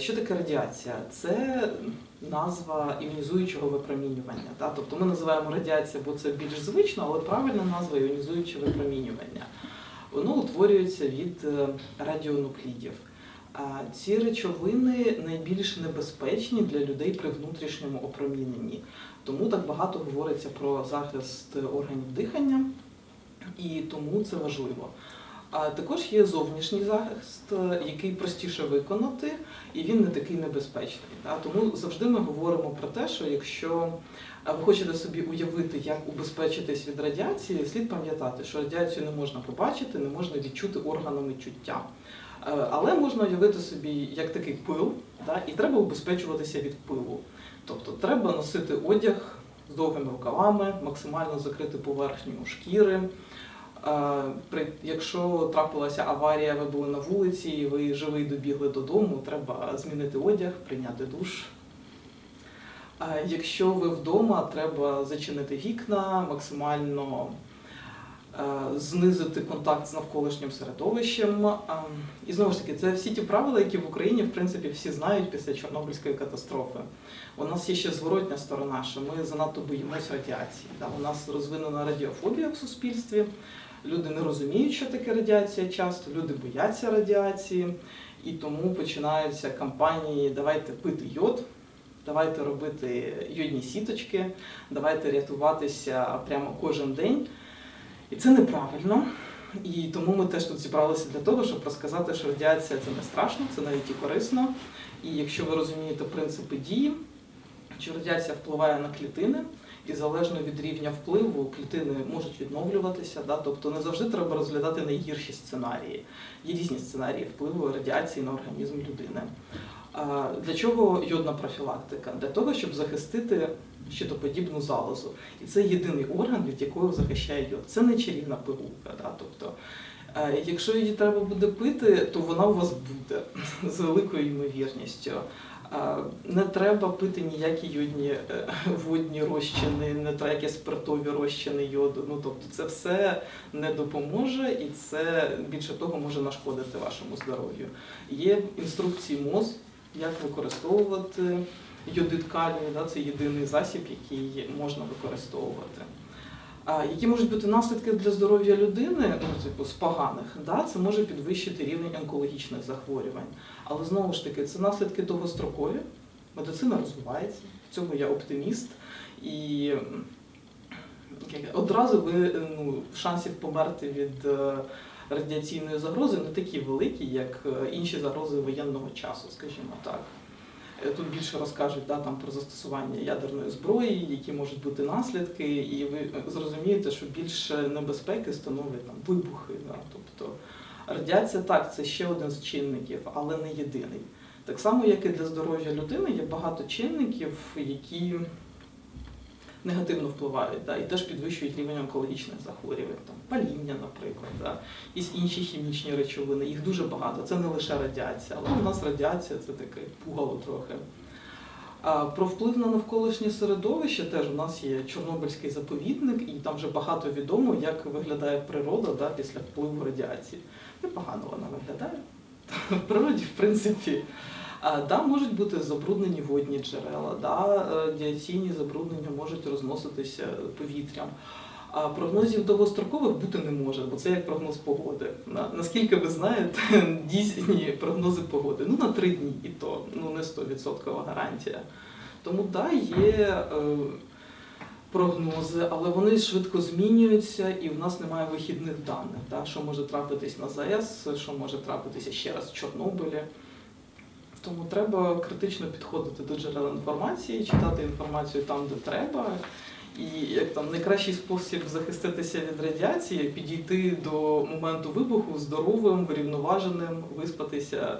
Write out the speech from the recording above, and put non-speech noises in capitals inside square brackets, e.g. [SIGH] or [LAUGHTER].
Що таке радіація? Це назва іонізуючого випромінювання. Та? Тобто ми називаємо радіація, бо це більш звично, але правильна назва іонізуюче випромінювання. Воно утворюється від е, радіонуклідів. Ці речовини найбільш небезпечні для людей при внутрішньому опроміненні. Тому так багато говориться про захист органів дихання, і тому це важливо. А також є зовнішній захист, е, який простіше виконати, і він не такий небезпечний. Тому завжди ми говоримо про те, що якщо е, ви хочете собі уявити, як убезпечитись від радіації, слід пам'ятати, що радіацію не можна побачити, не можна відчути органами чуття. Е, Але можна уявити собі як такий пил, і треба убезпечуватися від пилу. Тобто треба носити одяг з довгими рукавами, максимально закрити поверхню шкіри. Е, якщо трапилася аварія, ви були на вулиці, і ви живий добігли додому, треба змінити одяг, прийняти душ. Е, Якщо ви вдома, треба зачинити вікна, максимально знизити контакт з навколишнім середовищем. Е, І знову ж таки, це всі ті правила, які в Україні, в принципі, всі знають після Чорнобильської катастрофи. У нас є ще зворотня сторона, що ми занадто боїмося радіації. У нас розвинена радіофобія в суспільстві. Люди не розуміють, що таке радіація часто, люди бояться радіації, і тому починаються кампанії Давайте пити йод, давайте робити йодні сіточки, давайте рятуватися прямо кожен день. І це неправильно. І тому ми теж тут зібралися для того, щоб розказати, що радіація це не страшно, це навіть і корисно. І якщо ви розумієте принципи дії, що радіація впливає на клітини, і залежно від рівня впливу клітини можуть відновлюватися. Да? Тобто не завжди треба розглядати найгірші сценарії. Є різні сценарії впливу радіації на організм людини. Для чого йодна профілактика? Для того, щоб захистити щитоподібну залозу. І це єдиний орган, від якого захищає йод. Це не чарівна пигулка. Да? Тобто, е, якщо її треба буде пити, то вона у вас буде з великою ймовірністю. Е, Не треба пити ніякі йодні е, водні розчини, не треба якісь спиртові розчини йоду. Ну тобто це все не допоможе і це більше того може нашкодити вашому здоров'ю. Є інструкції МОЗ, як використовувати йодид да, це єдиний засіб, який можна використовувати. Які можуть бути наслідки для здоров'я людини, ну типу з поганих, да, це може підвищити рівень онкологічних захворювань. Але знову ж таки, це наслідки довгострокові. Медицина розвивається, в цьому я оптиміст. І одразу ви ну, шансів померти від е, радіаційної загрози не такі великі, як е, інші загрози воєнного часу, скажімо так. Е, Тут більше розкажуть да, там, про застосування ядерної зброї, які можуть бути наслідки, і ви е, зрозумієте, що більше небезпеки становлять там, вибухи. Да. Тобто радіація так, це ще один з чинників, але не єдиний. Так само, як і для здоров'я людини, є багато чинників, які негативно впливають да, і теж підвищують рівень онкологічних захворювань, там, паління, наприклад, да, і інші хімічні речовини. Їх дуже багато. Це не лише радіація, але у нас радіація це таке пугало трохи. А про вплив на навколишнє середовище теж у нас є Чорнобильський заповідник, і там вже багато відомо, як виглядає природа да, після впливу радіації. Непогано вона виглядає. [LAUGHS] В природі, в принципі, да, можуть бути забруднені водні джерела, да, радіаційні забруднення можуть розноситися повітрям. А прогнозів довгострокових бути не може, бо це як прогноз погоди. Наскільки ви знаєте, [LAUGHS] дійсні прогнози погоди. Ну на три дні і то, ну не 100% гарантія. Тому так, є е, прогнози, але вони швидко змінюються, і в нас немає вихідних даних. Да, що може трапитись на ЗАЕС, що може трапитися ще раз в Чорнобилі. Тому треба критично підходити до джерел інформації, читати інформацію там, де треба. І як там найкращий спосіб захиститися від радіації підійти до моменту вибуху здоровим, врівноваженим, виспатися